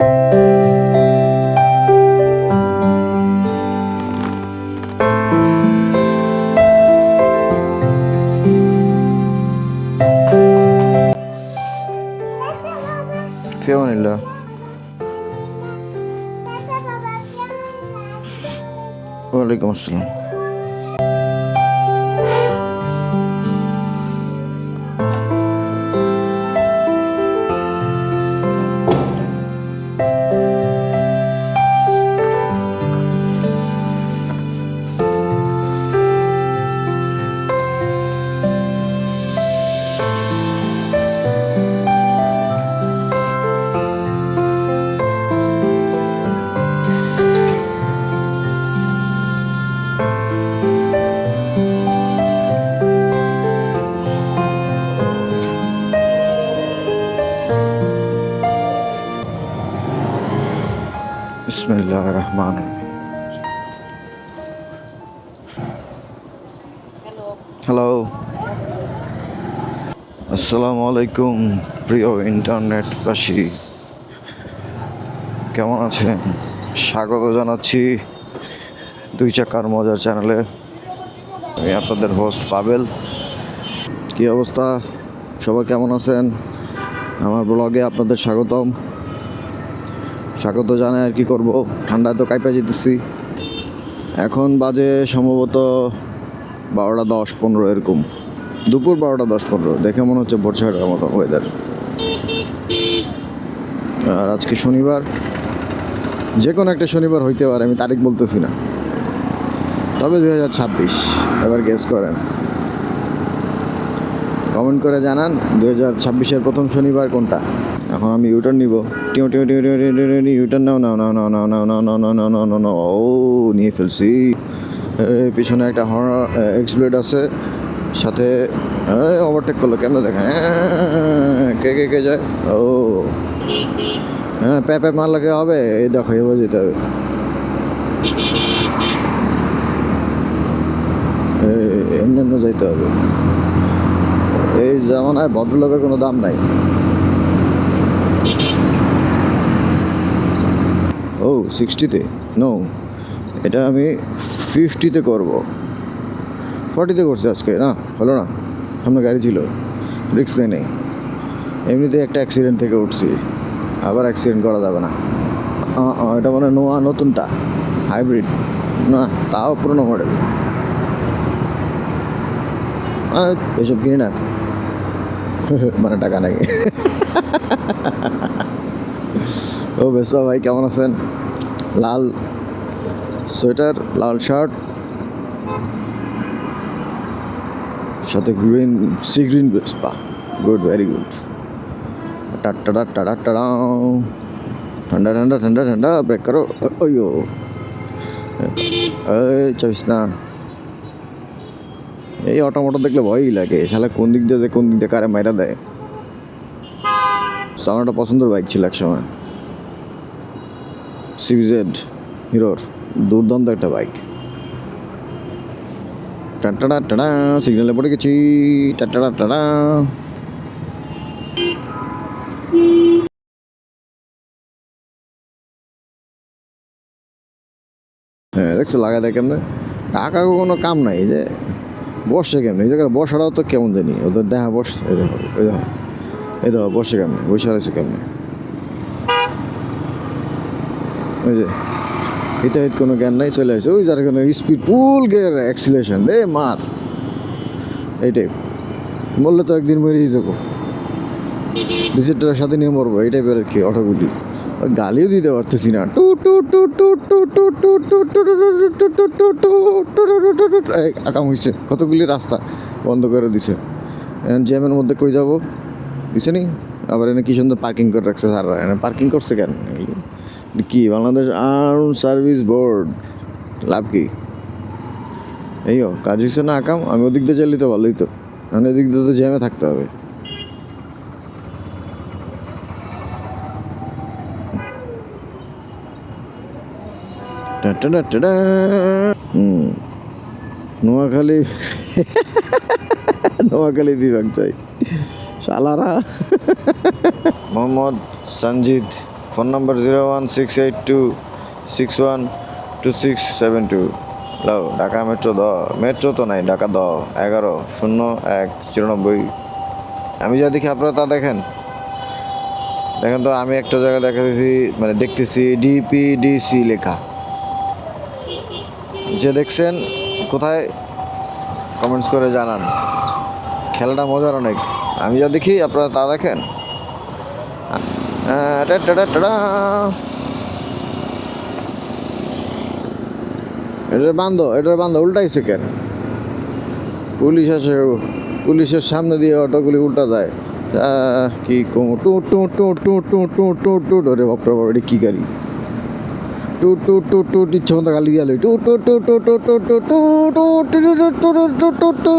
Feeling it, love. Wa alaikum assalam. আসসালামু আলাইকুম, প্রিয় ইন্টারনেট ইন্টারনেটবাসী। কেমন আছেন? স্বাগত জানাচ্ছি দুই চাকার মজার চ্যানেলে। আমি আপনাদের হোস্ট পাবেল। কী অবস্থা? সবাই কেমন আছেন? আমার ব্লগে আপনাদের স্বাগতম। স্বাগত জানাই আর কি করব। ঠান্ডায় তো কাইপা যেতেছি। এখন বাজে সম্ভবত বারোটা দশ পনেরো এরকম। দুপুর বারোটা দশ পনেরো দেখে মনে হচ্ছে বর্ষাটার মতো ওয়েদার আর আজকে শনিবার যে কোনো একটা শনিবার হইতে পারে আমি তারিখ বলতেছি না তবে দুই হাজার ছাব্বিশ এবার গেস করেন কমেন্ট করে জানান দুই হাজার ছাব্বিশের প্রথম শনিবার কোনটা এখন আমি ইউটার্ন নিব টিউ টিউ টিউ টিউ টিউ ইউটার্ন নাও নাও নাও নাও নাও নাও নাও নাও নাও নাও নাও নাও ও নিয়ে ফেলছি পিছনে একটা হর্ন এক্সপ্লেড আছে সাথে ওভারটেক করল কেমন দেখে? কে কে কে যায়? ও। হ্যাঁ প্যা প্যা মারলে কে হবে? এই দেখো, এবার যেতে হবে। এমনি এমনি যাইতে হবে। এই জামানায় ভদ্রলোকের কোনো দাম নাই। ও সিক্সটিতে নো এটা আমি ফিফটিতে করব। ফর্টিতে করছে আজকে, না? হলো না? সামনে গাড়ি ছিল, রিক্স নেই। নেই এমনিতে একটা অ্যাক্সিডেন্ট থেকে উঠছি, আবার অ্যাক্সিডেন্ট করা যাবে না। এটা মানে নোয়া, নতুনটা হাইব্রিড না? তাও পুরোনো মডেল এসব কিনি না। মানে টাকা নাই। ও বেসবা ভাই, কেমন আছেন? লাল সোয়েটার, লাল শার্ট। সাথে green see green Vespa good very good ta ta ta ta ta ta ঠান্ডা ঠান্ডা ঠান্ডা ঠান্ডা ব্রেক করো। ওইও এই চাইস না। এই অটো মোটো দেখলে ভয়ই লাগে। শালা, কোন দিক দিয়ে কোন দিক দিয়ে কারে মাইরা দেয়। একটা পছন্দের বাইক ছিল এক সময় সিবিজেড হিরোর দুর্দান্ত একটা বাইক টাটা টাটা সিগনালে পড়ে গেছি টাটা টাটা হ্যাঁ দেখছ লাগা দেয় কেমনে টাকা কোনো কাম নাই যে বসে কেমনে? এই জায়গায় বসাটাও তো কেমন জানি? ওদের দেখা বস এই দেখো এই দেখো এই দেখো বসে কেমনে? বসে রয়েছে কেমনে? ওই যে এটা কোনো জ্ঞান নাই চলে আসে ওই যার কোনো স্পিড ফুল গিয়ার অ্যাক্সিলেশন দে মার এইটাই বললে তো একদিন মরেই যাব ডিসিটারের সাথে নিয়ে মরবো এই টাইপের আর কি অটোগুলি গালিও দিতে পারতেছি না টু টু টু টু টু টু টু টু টু টু টু টু টু টু আকাম হয়েছে কতগুলি রাস্তা বন্ধ করে দিছে জ্যামের মধ্যে কই যাব দিছে নি আবার এনে কি সুন্দর পার্কিং করে রাখছে স্যার এনে পার্কিং করছে কেন কি, বাংলাদেশ আর্ম সার্ভিস বোর্ড, লাভ কি? এইও কাজ হচ্ছে না আকাম আমি ওদিক দিয়ে চালিয়ে তো ভালোই তো আমি ওদিক দিয়ে তো জ্যামে থাকতে হবে। নোয়াখালী নোয়াখালী বিভাগ চাই সালারা Mohammad Sanjid phone number zero one six eight two six one two six seven two. লাও, ঢাকা মেট্রো দ, মেট্রো তো নাই, ঢাকা দ, এগারো, শূন্য এক, চুরানব্বই। আমি যা দেখি আপনারা তা দেখেন। দেখেন তো, আমি একটা জায়গায় দেখাতেছি মানে দেখতেছি ডিপিডিসি লেখা। যে দেখছেন, কোথায়? কমেন্টস করে জানান। খেলাটা মজার অনেক। আমি যা দেখি, আপনারা তা দেখেন। এটা বান্ধ এটা বান্ধ উল্টাইছে কেন পুলিশ আছে পুলিশের সামনে দিয়ে অটোগুলি উল্টা যায় কি কম টু টু টু টু টু টু টু টু ওরে বাপরে বাপ এটা কি গাড়ি টু টু টু টু ইচ্ছে মতো গালি দিয়ে টু টু টু টু টু টু টু টু টু টু টু টু টু টু টু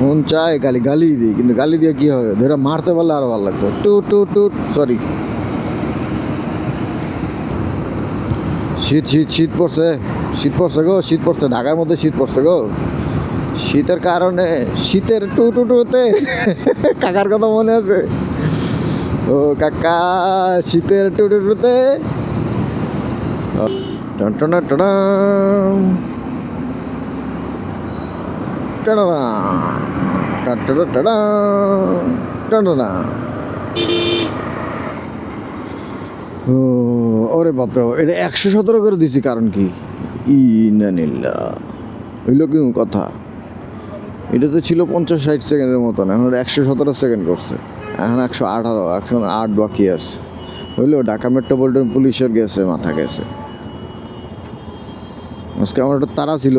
মন চায় গালি গালি দিই, কিন্তু গালি দিয়ে কি হবে? ধরে মারতে পারলে আরও ভালো লাগতো। টু টু টু সরি শীত শীত শীত পড়ছে। শীত পড়ছে গো, শীত পড়ছে। ঢাকার মধ্যে শীত পড়ছে গো। শীতের কারণে, শীতের টু টু টুতে কাকার কথা মনে আছে? ও কাকা, শীতের টু টু টুতে টন টন টন। ও ওরে বাপরে, এটা একশো সতেরো করে দিছি, কারণ কি? ই না নিল্লা হইল কি কথা? এটা তো ছিল পঞ্চাশ ষাট সেকেন্ডের মতন এখন একশো সতেরো সেকেন্ড করছে। এখন একশো আঠারো, এখন আট বাকি আছে। হইল, ঢাকা মেট্রোপলিটন পুলিশের গেছে, মাথা গেছে। আজকে আমার একটা তারা ছিল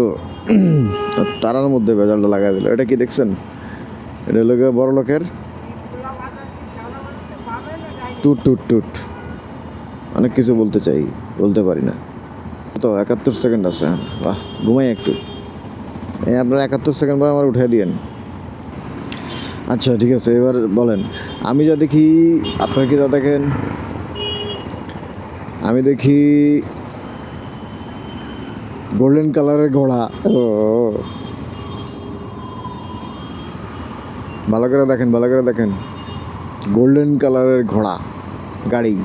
তারার মধ্যে বেজালটা লাগাই দিল। এটা কি দেখছেন? এটা লোকে বড় লোকের টুট টুট টুট। অনেক কিছু বলতে চাই বলতে পারি না। তো একাত্তর সেকেন্ড আছে হ্যাঁ, বাহ ঘুমাই একটু। এই আপনার একাত্তর সেকেন্ড পরে আমার উঠে দিয়েন। আচ্ছা ঠিক আছে এবার বলেন। আমি যা দেখি আপনার কি যা দেখেন? আমি দেখি গোল্ডেন কালারের ঘোড়া। ভালো করে দেখেন, ভালো করে দেখেন। গোল্ডেন কালারের ঘোড়া, গাড়ি।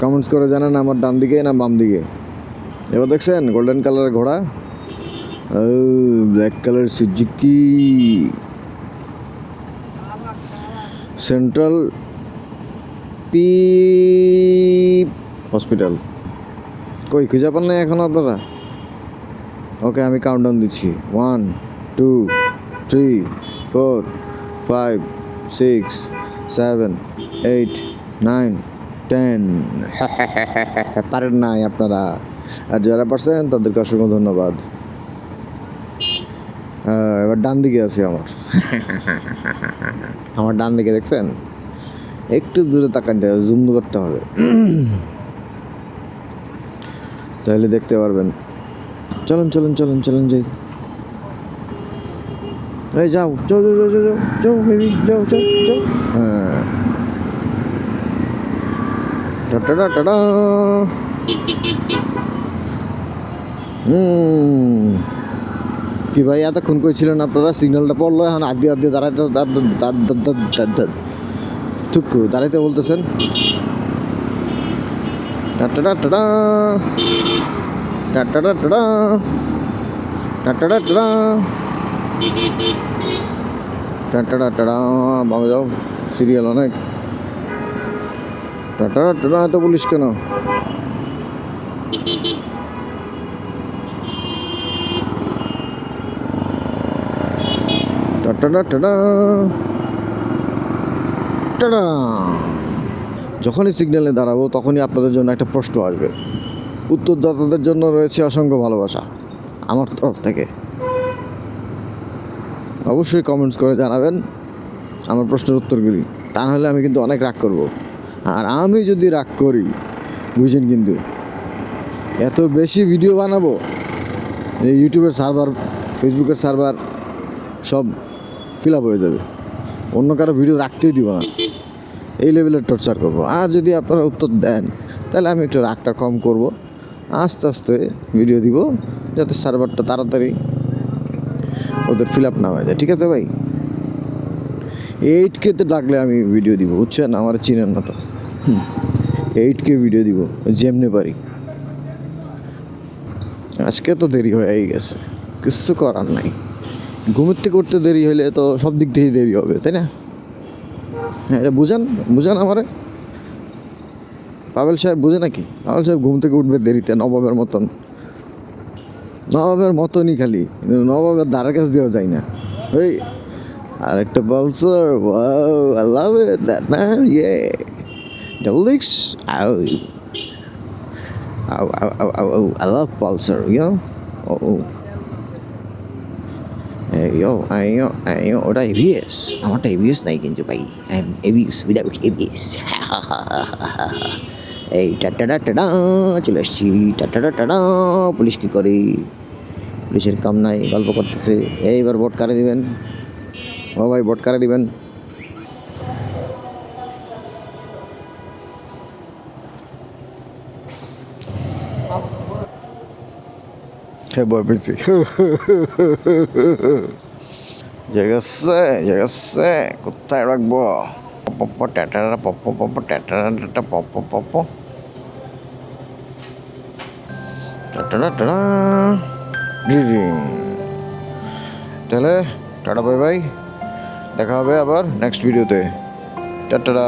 কমেন্টস করে জানেন আমার ডান দিকে না বাম দিকে। এবার দেখছেন গোল্ডেন কালারের ঘোড়া? ও black colour Suzuki central P hospital কই, খুঁজে পান নাই এখন আপনারা? ওকে আমি কাউন্টডাউন দিচ্ছি। One two three four five six seven eight nine ten পারেন নাই আপনারা। আর যারা পারছেন, তাদেরকে অসংখ্য ধন্যবাদ। এবার ডান দিকে আছে আমার। আমার ডান দিকে দেখছেন? একটু দূরে তাকান জুম করতে হবে। তাহলে দেখতে পারবেন। চলুন চলুন চলুন চলুন যাই। এই যাও যাও যাও যাও যাও যাও বেবি যাও যাও যাও। হ্যাঁ। টাটা টাটা হুম কি ভাই, এতক্ষণ কইছিলেন আপনারা সিগন্যালটা পড়ল, এখন আদি আদি দাঁড়াইতে টুকু, দাঁড়াইতে বলতেছেন। Ta ta ta ta ta ta ta ta ta ta ta ta ta ta ta ta বাবা যাও সিরিয়াল অনেক। টাটা টাটা এত পুলিশ কেন? টাটা টাটা যখনই সিগন্যালে দাঁড়াবো, তখনই আপনাদের জন্য একটা প্রশ্ন আসবে। উত্তরদাতাদের জন্য রয়েছে অসংখ্য ভালোবাসা, আমার তরফ থেকে। অবশ্যই কমেন্টস করে জানাবেন আমার প্রশ্নের উত্তরগুলি। তা নাহলে আমি কিন্তু অনেক রাগ করব। আর আমি যদি রাগ করি বুঝেন কিন্তু, এত বেশি ভিডিও বানাবো, এই ইউটিউবের সার্ভার ফেসবুকের সার্ভার সব ফিল আপ হয়ে যাবে। অন্য কারও ভিডিও রাখতেই দিব না। এই লেভেলের টর্চার করব। আর যদি আপনারা উত্তর দেন, তাহলে আমি একটু রাগটা কম করব। আস্তে আস্তে ভিডিও দিব, যাতে সার্ভারটা তাড়াতাড়ি ওদের ফিল আপ না হয়ে যায়। ঠিক আছে ভাই? এইট কেতে ডাকলে আমি ভিডিও দিব, বুঝছেন? আমার চিনেন না তো। এইট কে ভিডিও দিব, যেমনে পারি। আজকে তো দেরি হয়েই গেছে, কিছু করার নাই। ঘুমের থেকে উঠতে দেরি হলে তো সব দিক থেকেই দেরি হবে, তাই না? হ্যাঁ এটা বুঝান বুঝান আমারে। পাবেল সাহেব বুঝে নাকি? পাবেল সাহেব ঘুম থেকে উঠবে দেরিতে, নবাবের মতন। নবাবের মতনই খালি নবাবের দ্বারের কাছে দেওয়া যায় না। ওই আর একটা পালসার ওয়াও আই লাভ ইয়ে পালসার ও। ও Yo, ayo, ayo, ওটা এবিএস আমারটা এবিএস নাই কিন্তু ভাই I am ABS without ABS এই টাটা টাটা চলে আসছি টাটা টাটা পুলিশ কী করে পুলিশের কাম নাই গল্প করতেছে এইবার ভোট কারে দিবেন ও ভাই ভোট কারে দিবেন হ্যাঁ ভয় পেয়েছি জেগেছে জেগেছে কোথায় রাখব? পপ্প ট্যাটারা পপ্প পপ্প ট্যাটারা ট্যাটা পপ্প পপ্প টাটা টাটা তাহলে, টাটা, বাই বাই। দেখা হবে আবার নেক্সট ভিডিওতে টাটা